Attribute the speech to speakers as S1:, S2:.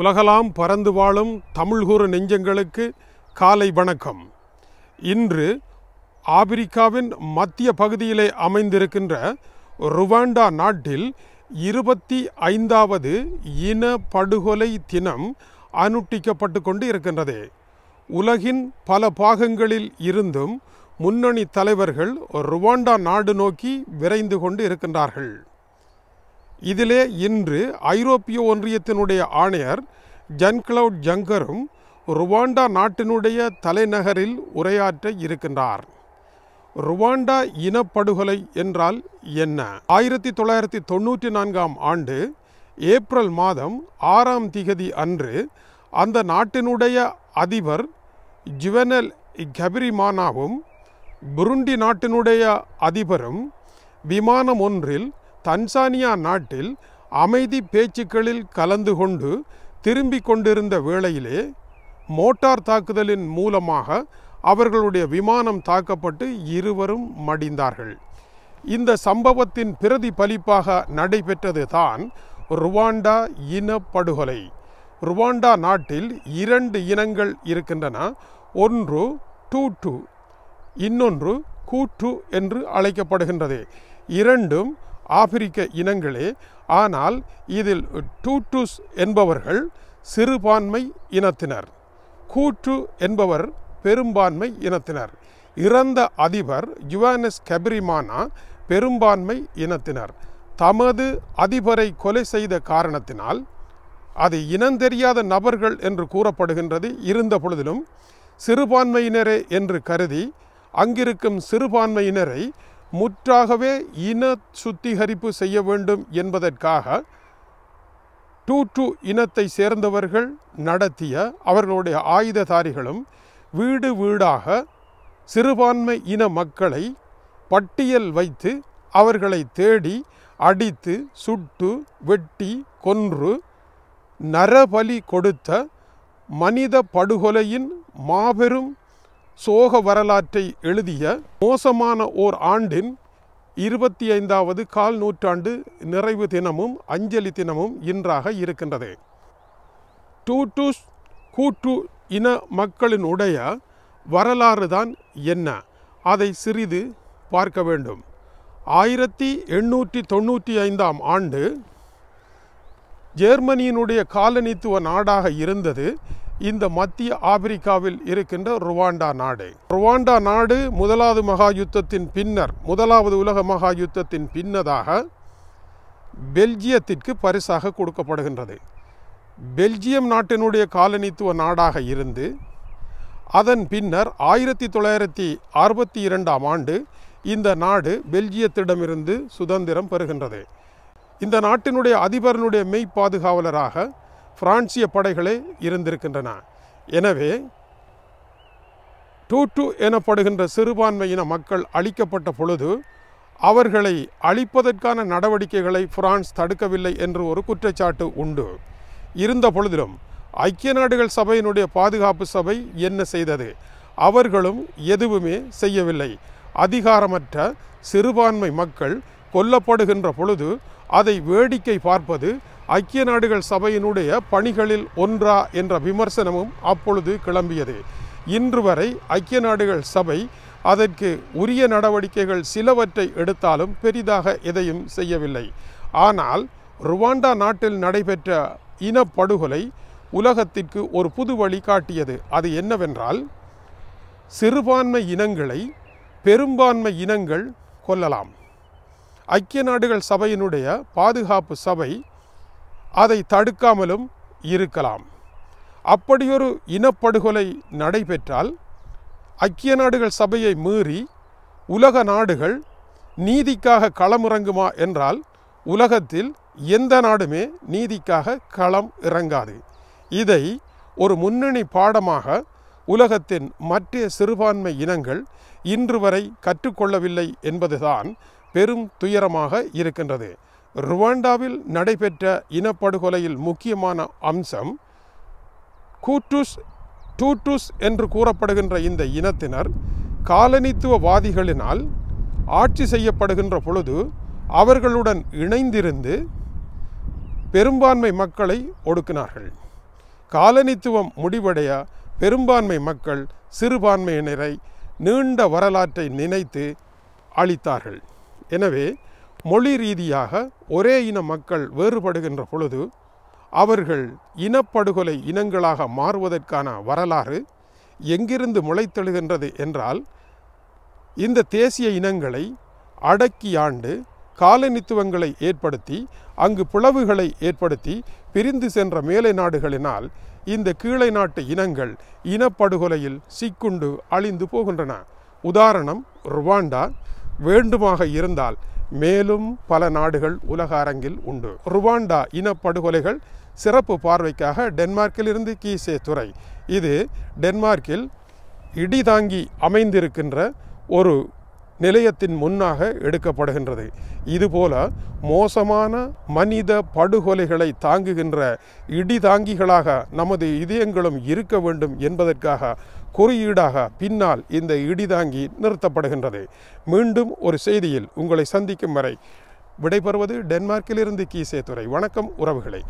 S1: உலகலாம் பறந்து வாழும் தமிழ்கூறு நெஞ்சங்களுக்கு காலை வணக்கம். இன்று ஆப்பிரிக்காவின் மத்திய பகுதியிலே அமைந்திருக்கின்ற ருவாண்டா நாட்டில் இருபத்தி ஐந்தாவது இன படுகொலை தினம் அனுட்டிக்கப்பட்டு கொண்டு இருக்கின்றது உலகின் பல பாகங்களில் இருந்தும் முன்னணி தலைவர்கள் ருவாண்டா நாடு நோக்கி விரைந்து கொண்டு இருக்கின்றார்கள். இதிலே இன்று ஐரோப்பிய ஒன்றியத்தினுடைய ஆணையர் ஜன் கிளவுட் ஜங்கரும் ருவாண்டா நாட்டினுடைய தலைநகரில் உரையாற்ற இருக்கின்றார். ருவாண்டா இனப்படுகொலை என்றால் என்ன? ஆயிரத்தி தொள்ளாயிரத்தி தொண்ணூற்றி நான்காம் ஆண்டு ஏப்ரல் மாதம் ஆறாம் திகதி அன்று அந்த நாட்டினுடைய அதிபர் ஜுவனல் கபிரிமானாவும் புருண்டி நாட்டினுடைய அதிபரும் விமானம் ஒன்றில் தன்சானியா நாட்டில் அமைதி பேச்சுக்களில் கலந்து கொண்டு திரும்பிக் கொண்டிருந்த வேளையிலே மோட்டார் தாக்குதலின் மூலமாக அவர்களுடைய விமானம் தாக்கப்பட்டு இருவரும் மடிந்தார்கள். இந்த சம்பவத்தின் பிரதிபலிப்பாக நடைபெற்றது தான் ருவாண்டா இனப்படுகொலை. ருவாண்டா நாட்டில் இரண்டு இனங்கள் இருக்கின்றன. ஒன்று டூ டூ இன்னொன்று கூட்டு என்று அழைக்கப்படுகின்றது. இரண்டும் ஆப்பிரிக்க இனங்களே ஆனால் இதில் டூட்டுஸ் என்பவர்கள் சிறுபான்மை இனத்தினர். கூற்று என்பவர் பெரும்பான்மை இனத்தினர். இறந்த அதிபர் யுவானஸ் கெப்ரிமானா பெரும்பான்மை இனத்தினர். தமது அதிபரை கொலை செய்த காரணத்தினால் அது இனந்தெரியாத நபர்கள் என்று கூறப்படுகின்றது. இருந்த பொழுதிலும் சிறுபான்மையினரே என்று கருதி அங்கிருக்கும் சிறுபான்மையினரை முற்றாகவே இன சுத்திகரிப்பு செய்ய வேண்டும் என்பதற்காக டூ டூ இனத்தை சேர்ந்தவர்கள் நடத்திய அவர்களுடைய ஆயுததாரிகளும் வீடு வீடாக சிறுபான்மை இன மக்களை பட்டியல் வைத்து அவர்களை தேடி அடித்து சுட்டு வெட்டி கொன்று நரபலி கொடுத்த மனித படுகொலையின் மாபெரும் சோக வரலாற்றை எழுதிய மோசமான ஓர் ஆண்டின் இருபத்தி ஐந்தாவது கால் நூற்றாண்டு நிறைவு தினமும் அஞ்சலி தினமும் இன்றாக இருக்கின்றது. டூட்டூஸ் கூட்டு இன மக்களினுடைய வரலாறு தான் என்ன? அதை சிறிது பார்க்க வேண்டும். ஆயிரத்தி எண்ணூற்றி தொண்ணூற்றி ஐந்தாம் ஆண்டு ஜெர்மனியினுடைய காலனித்துவ நாடாக இருந்தது. இந்த மத்திய ஆப்பிரிக்காவில் இருக்கின்ற ருவாண்டா நாடு. ருவாண்டா நாடு முதலாவது மகா யுத்தத்தின் பின்னர் முதலாவது உலக மகா யுத்தத்தின் பின்னதாக பெல்ஜியத்திற்கு பரிசாக கொடுக்கப்படுகின்றது. பெல்ஜியம் நாட்டினுடைய காலனித்துவ நாடாக இருந்து அதன் பின்னர் ஆயிரத்தி தொள்ளாயிரத்தி அறுபத்தி இரண்டாம் ஆண்டு இந்த நாடு பெல்ஜியத்திடமிருந்து சுதந்திரம் பெறுகின்றது. இந்த நாட்டினுடைய அதிபரனுடைய மெய் பாதுகாவலராக பிரான்சிய படைகளே இருந்திருக்கின்றன. எனவே டூட்டு எனப்படுகின்ற சிறுபான்மையின மக்கள் அழிக்கப்பட்ட பொழுது அவர்களை அழிப்பதற்கான நடவடிக்கைகளை பிரான்ஸ் தடுக்கவில்லை என்று ஒரு குற்றச்சாட்டு உண்டு. இருந்த பொழுதிலும் ஐக்கிய நாடுகள் சபையினுடைய பாதுகாப்பு சபை என்ன செய்தது? அவர்களும் எதுவுமே செய்யவில்லை. அதிகாரமற்ற சிறுபான்மை மக்கள் கொல்லப்படுகின்ற பொழுது அதை வேடிக்கை பார்ப்பது ஐக்கிய நாடுகள் சபையினுடைய பணிகளில் ஒன்றா என்ற விமர்சனமும் அப்பொழுது கிளம்பியது. இன்று வரை ஐக்கிய நாடுகள் சபை அதற்கு உரிய நடவடிக்கைகள் சிலவற்றை எடுத்தாலும் பெரிதாக எதையும் செய்யவில்லை. ஆனால் ருவாண்டா நாட்டில் நடைபெற்ற இனப்படுகொலை உலகத்திற்கு ஒரு புது வழி காட்டியது. அது என்னவென்றால் சிறுபான்மை இனங்களை பெரும்பான்மை இனங்கள் கொல்லலாம். ஐக்கிய நாடுகள் சபையினுடைய பாதுகாப்பு சபை அதை தடுக்காமலும் இருக்கலாம். அப்படியொரு இனப்படுகொலை நடைபெற்றால் ஐக்கிய நாடுகள் சபையை மீறி உலக நாடுகள் நீதிக்காக களமிறங்குமா என்றால் உலகத்தில் எந்த நாடுமே நீதிக்காக களம் இறங்காது. இதை ஒரு முன்னணி பாடமாக உலகத்தின் மற்ற சிறுபான்மை இனங்கள் இன்று வரை கற்றுக்கொள்ளவில்லை என்பதுதான் பெரும் துயரமாக இருக்கின்றது. ருவாண்டாவில் நடைபெற்ற இனப்படுகொலையில் முக்கியமான அம்சம் கூட்டுஸ் டூட்டுஸ் என்று கூறப்படுகின்ற இந்த இனத்தினர் காலனித்துவவாதிகளினால் ஆட்சி செய்யப்படுகின்ற பொழுது அவர்களுடன் இணைந்திருந்து பெரும்பான்மை மக்களை ஒடுக்கினார்கள். காலனித்துவம் முடிவடைய பெரும்பான்மை மக்கள் சிறுபான்மையினரை நீண்ட வரலாற்றை நினைத்து அளித்தார்கள் எனவே மொழி ரீதியாக ஒரே இன மக்கள் வேறுபடுகின்ற பொழுது அவர்கள் இனப்படுகொலை இனங்களாக மாறுவதற்கான வரலாறு எங்கிருந்து முளைத்தெழுகின்றது என்றால் இந்த தேசிய இனங்களை அடக்கி ஆண்டு காலனித்துவங்களை ஏற்படுத்தி அங்கு பிளவுகளை ஏற்படுத்தி பிரிந்து சென்ற மேலை நாடுகளினால் இந்த கீழே நாட்டு இனங்கள் இனப்படுகொலையில் சிக்குண்டு அழிந்து போகின்றன. உதாரணம் ருவாண்டா வேண்டுமாக இருந்தால் மேலும் பல நாடுகள் உலக அரங்கில் உண்டு. ருவாண்டா இனப்படுகொலைகள் சிறப்பு பார்வைக்காக டென்மார்க்கிலிருந்து கீசே துறை. இது டென்மார்க்கில் இடிதாங்கி அமைந்திருக்கின்ற ஒரு நிலையத்தின் முன்னாக எடுக்கப்படுகின்றது. இதுபோல மோசமான மனித படுகொலைகளை தாங்குகின்ற இடிதாங்கிகளாக நமது இதயங்களும் இருக்க வேண்டும் என்பதற்காக குறியீடாக பின்னால் இந்த இடிதாங்கி நிறுத்தப்படுகின்றது. மீண்டும் ஒரு செய்தியில் உங்களை சந்திக்கும் வரை விடைபெறுவது டென்மார்க்கிலிருந்து கீசே துறை வணக்கம் உறவுகளை.